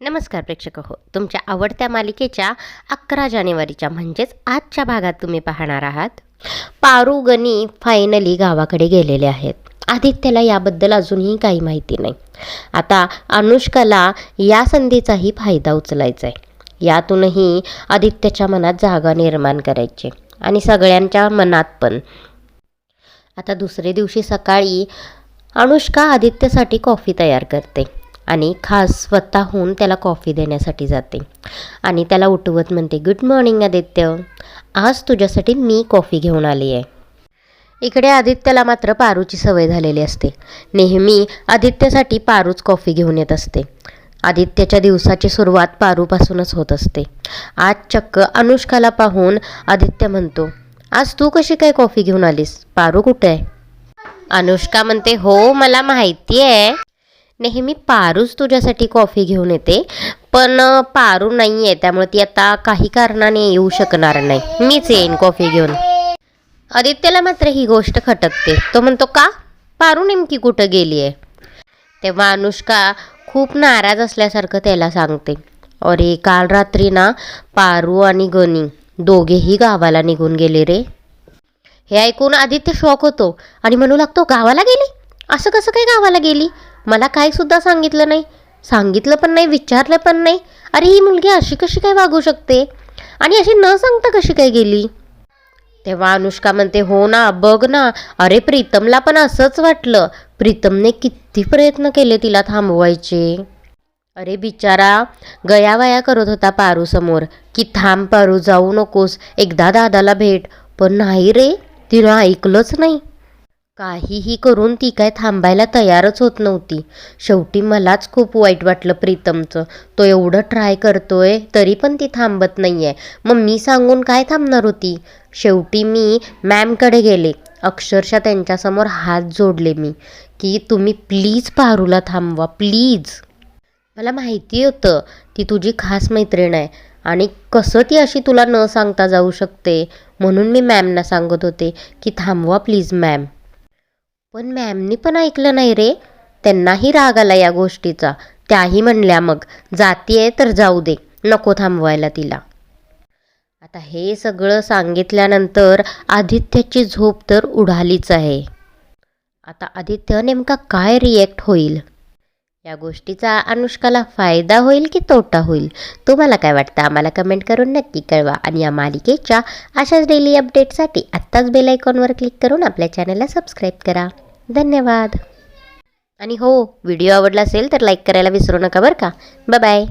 नमस्कार प्रेक्षक हो. तुमच्या आवडत्या मालिकेच्या अकरा जानेवारीच्या म्हणजेच आजच्या भागात तुम्ही पाहणार आहात. पारुगणी फायनली गावाकडे गेलेले आहेत. आदित्यला याबद्दल अजूनही काही माहिती नाही. आता अनुष्काला या संधीचाही फायदा उचलायचा आहे यातूनही आदित्यच्या मनात जागा निर्माण करायची आणि सगळ्यांच्या मनात पण. आता दुसरे दिवशी सकाळी अनुष्का आदित्यसाठी कॉफी तयार करते. आणि खास स्वतःहून त्याला कॉफी देण्यासाठी जाते. आणि त्याला उठवत म्हणते गुड मॉर्निंग आदित्य. आज तुझ्यासाठी मी कॉफी घेऊन आली आहे इकडे आदित्यला मात्र पारूची सवय झालेली असते. नेहमी आदित्यसाठी पारूच कॉफी घेऊन येत असते. आदित्यच्या दिवसाची सुरुवात पारूपासूनच होत असते. आज चक्क अनुष्काला पाहून आदित्य म्हणतो आज तू कशी काय कॉफी घेऊन आलीस? पारू कुठे? आहे अनुष्का म्हणते हो मला माहिती आहे नेहमी पारूच तुझ्यासाठी कॉफी घेऊन येते. पण पारू नाही आहे त्यामुळे ती आता काही कारणाने येऊ शकणार नाही. मीच येईन कॉफी घेऊन. आदित्यला मात्र ही गोष्ट खटकते. तो म्हणतो का? पारू नेमकी कुठं गेली आहे तेव्हा अनुष्का खूप नाराज असल्यासारखं त्याला सांगते. अरे काल रात्री ना पारू आणि गणी दोघेही गावाला निघून गेले रे. हे ऐकून आदित्य शॉक होतो आणि म्हणू लागतो गावाला गेली? असं कसं काय गावाला गेली? मला काय सुद्धा सांगितलं नाही. सांगितलं पण नाही विचारलं पण नाही. अरे ही मुलगी अशी कशी काय वागू शकते? आणि अशी न सांगता कशी काय गेली? तेव्हा अनुष्का म्हणते हो ना बघ ना. अरे प्रीतमला पण असंच वाटलं. प्रीतमने किती प्रयत्न केले तिला थांबवायचे. अरे बिचारा गयावया करत होता पारू समोर. की थांब पारू जाऊ नकोस. एकदा दादाला भेट. पण नाही रे तिनं ऐकलंच नाही. काहीही करून ती काय थांबायला तयारच होत नव्हती. शेवटी मलाच खूप वाईट वाटलं प्रीतमचं. तो एवढं ट्राय करतोय तरी पण ती थांबत नाही आहे मग मी सांगून काय थांबणार होती? शेवटी मी मॅमकडे गेले. अक्षरशः त्यांच्यासमोर हात जोडले मी. की तुम्ही प्लीज पारूला थांबवा प्लीज मला माहिती होतं ती तुझी खास मैत्रीण आहे. आणि कसं ती अशी तुला न सांगता जाऊ शकते? म्हणून मी मॅमना सांगत होते की थांबवा प्लीज मॅम पण मॅमनी पण ऐकलं नाही रे. त्यांनाही राग आला या गोष्टीचा. त्याही म्हणल्या मग जातीये तर जाऊ दे नको थांबवायला तिला. आता हे सगळं सांगितल्यानंतर आदित्याची झोप तर उडालीच आहे. आता आदित्य नेमका काय रिॲक्ट होईल? या गोष्टीचा अनुष्काला फायदा होईल की तोटा होईल? तुम्हाला काय वाटतं? आम्हाला कमेंट करून नक्की कळवा. आणि या मालिकेच्या अशाच डेली अपडेटसाठी आत्ताच बेल आयकॉनवर क्लिक करून आपल्या चॅनलला सबस्क्राईब करा. धन्यवाद. आणि हो व्हिडिओ आवडला असेल तर लाईक करायला विसरू नका बरं का? बाय